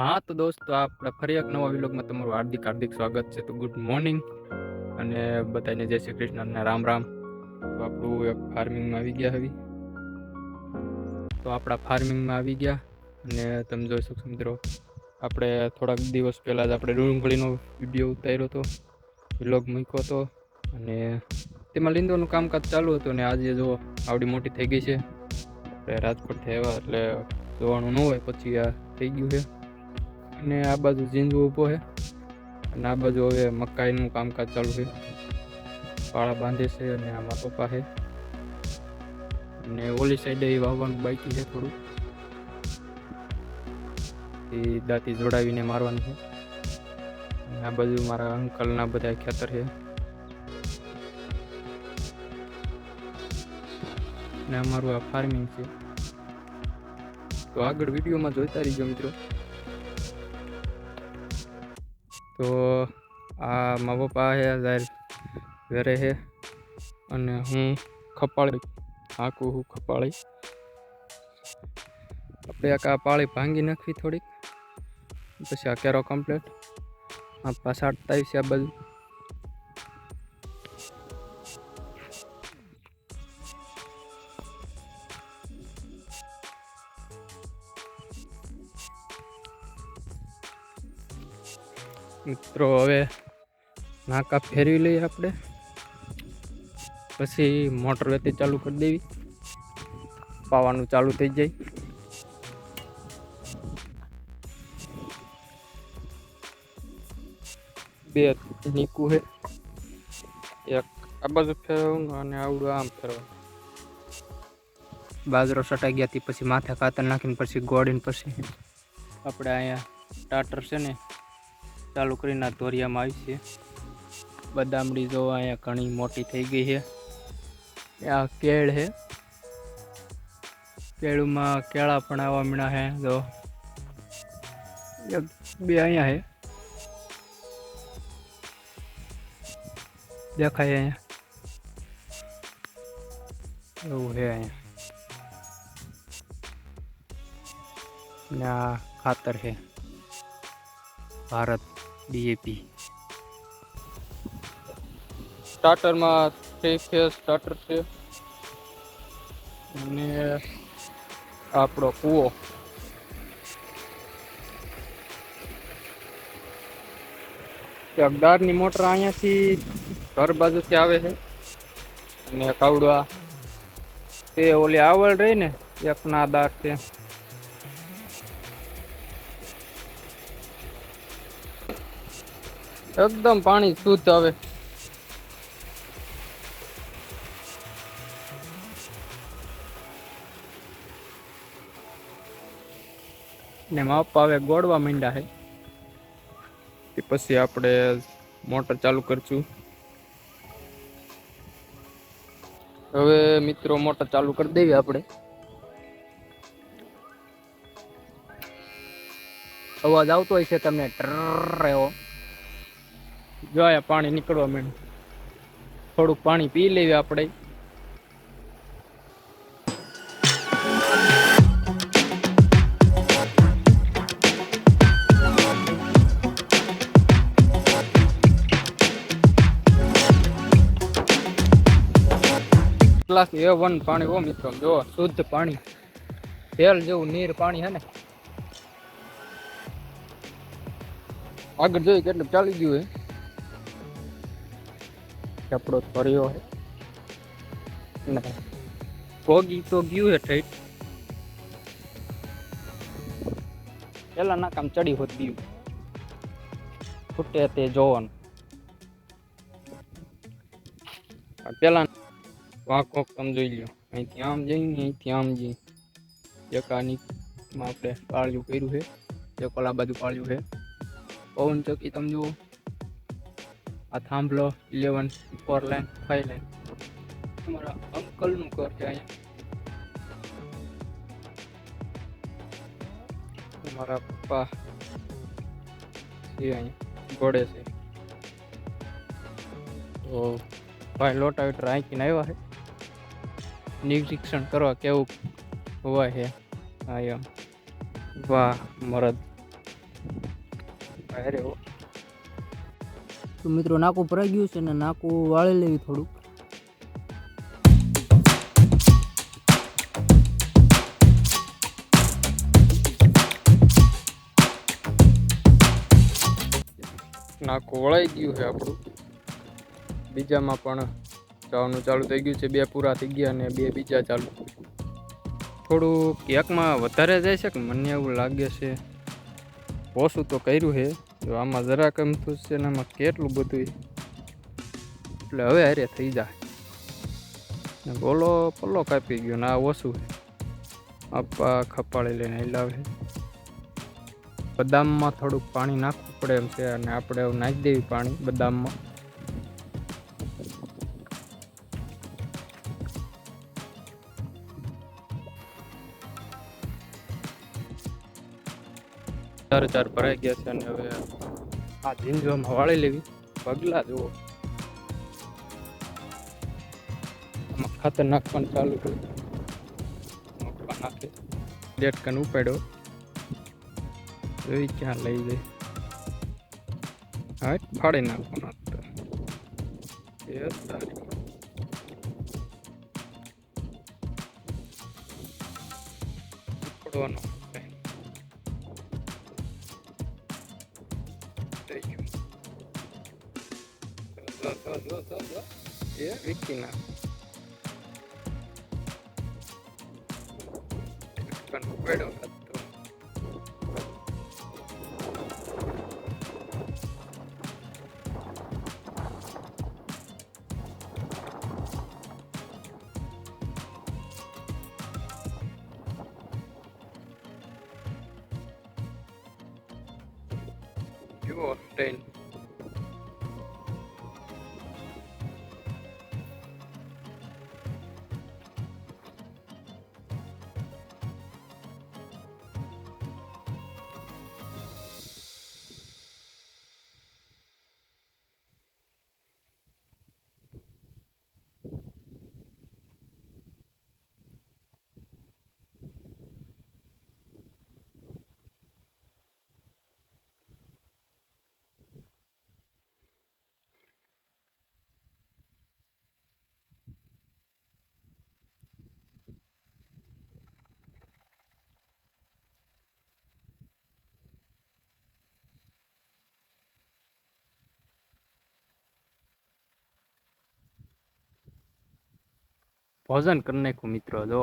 હા, તો દોસ્તો, આપણે ફરી એક નવા વિલોગમાં તમારું હાર્દિક હાર્દિક સ્વાગત છે. તો ગુડ મોર્નિંગ અને બધાને જય શ્રી કૃષ્ણ અને રામ રામ. તો આપણું એક ફાર્મિંગમાં આવી ગયા હવે. તો આપણા ફાર્મિંગમાં આવી ગયા. અને તમે જોઈ શકશો મિત્રો, આપણે થોડાક દિવસ પહેલાં જ આપણે ડુંગળીનો વીડિયો ઉતાર્યો હતો વિલોગ મૂક્યો હતો. અને તેમાં લીંદોનું કામકાજ ચાલુ હતું અને આજે જો આવડી મોટી થઈ ગઈ છે. આપણે રાજકોટથી આવ્યા એટલે જોવાનું ન હોય, પછી આ થઈ ગયું છે. અને આ બાજુ ઝીંઝવો ઊભો છે. અને આ બાજુ હવે મકાઈનું કામકાજ ચાલુ છે. પાળા બાંધે છે અને આમાં પપ્પા છે. અને ઓલી સાઈડે એ વાવવાનું બાકી છે થોડું. એ દાંતી જોડાવીને મારવાનું છે. આ બાજુ મારા અંકલના બધા ખેતર છે. અને અમારું આ ફાર્મિંગ છે. તો આગળ વિડીયોમાં જોઈતા રહીજો મિત્રો. તો આ મા પપ્પા છે જાહેર ઘરે છે અને હું ખપાળી હાકું હું ખપાળી. આપણે આ પાળી ભાંગી નાખવી થોડીક. પછી આ કેરો કમ્પ્લીટ આ પાછા છે આ બાજુ મિત્રો, હવે નાકા ફેરવી લઈએ આપણે. પછી મોટર વેતી ચાલુ કરી દેવી. પાવાનું ચાલુ થઈ જાય. બે નીકું છે એક આ બાજુ ફેરવવાનું અને આવડું આમ ફેરવાનું બાજરો સટાઈ ગયા પછી માથે ખાતર નાખીને પછી ગોળીને પછી આપણે અહીંયા ટાટર છે ને ચાલુ કરીને આ ધોરિયામાં આવી છે. બદામડી જો અહીંયા ઘણી મોટી થઈ ગઈ છે. આ કેળ છે. કેળમાં કેળા પણ આવવા મીણા છે. જો એક બે અહીંયા છે. દેખાય અહીંયા. એવું છે અહીંયા. આ ખાતર છે. ભારત ડીએપી સ્ટાર્ટરમાં થ્રી ફેસ સ્ટાર્ટર છે. અને આપણો કૂવો. અગદારની મોટર અહીંયાથી ઘર બાજુથી આવે છે. અને કાવડવા. તે ઓલી આવડ રહી ને, એકના દાર છે. એકદમ પાણી શુદ્ધ આવે. ને માપ આવે ગોળવા માંડ્યા છે તે પછી આપણે મોટર ચાલુ કરશું. હવે મિત્રો મોટર ચાલુ કરી દેવી આપણે. અવાજ આવતો હોય છે તમને. ટ્રર એવો. જો આયા પાણી નીકળવા માંડ્યું. થોડુંક પાણી પી લેવી આપણે. ક્લાસ એ વન પાણી હો મિત્રો જો શુદ્ધ પાણી. તેલ જેવું નીર પાણી હે ને. આગળ જોઈ કેટલું ચાલી ગયું હે. કપડો ફર્યો હે ને. ભોગી તો ગયું હે ઠેઠ. પેલા ના કામ ચડી હોત ગયું. ફૂટે તે જોવાનું. પેલા વાંકો તમે જોઈ લ્યો. અહીંથી આમ જઈને અહીંથી આમ જઈ. એક માં આપણે પાળ્યું કર્યું છે. એક ઓલા બાજુ પાળ્યું છે. પવન ચોકી તમે જુઓ. આ થાંભલો eleven four line five line અમારા અંકલનું ઘર છે અહીંયા. મારા પપ્પા છે અહીંયા, ઘોડે છે. તો ભાઈ લોટાવીટર આંકીને આવ્યા છે. નિરીક્ષણ કરવા કેવું હોય છે. હા, એમ. વાહ, મરદ. ઓ તો મિત્રો નાકું ભરાઈ ગયું છે ને નાકું વાળી લેવી થોડુંક. નાકું વળાઈ ગયું છે આપણું. બીજામાં પણ જવાનું ચાલુ થઈ ગયું છે. બે પૂરા થઈ ગયા અને બે બીજા ચાલુ. થોડું એકમાં વધારે જાય છે કે મને એવું લાગે છે? ઓછું તો કર્યું છે. તો આમાં જરાક એમ થયું છે ને આમાં કેટલું બધું એટલે હવે હારે થઈ જાય. ને બોલો, પલ્લો કાપી ગયો ને આ ઓછું આપવા આપા ખપાળી લઈને લાવે બદામમાં થોડુંક પાણી નાખવું પડે એમ છે અને આપણે નાખી દેવી પાણી બદામમાં. ચાર ચાર ભરાઈ ગયા છે અને હવે આ ઝીંઝવામાં વાળી લેવી. પગલા જુઓ. ખાતર નાખવાનું ચાલુ કર્યું. નાખવા નાખે. ડેટકન ઉપાડ્યો. જોઈ ક્યાં લઈ જાય. હા ફાડી નાખવાનું. એ જો, જો, જો, જો, જો. એ વિકી નાખ ડેટકન ઉપાડ્યો હતો. જુઓ ભોજન કરી નાખ્યું મિત્રો જો.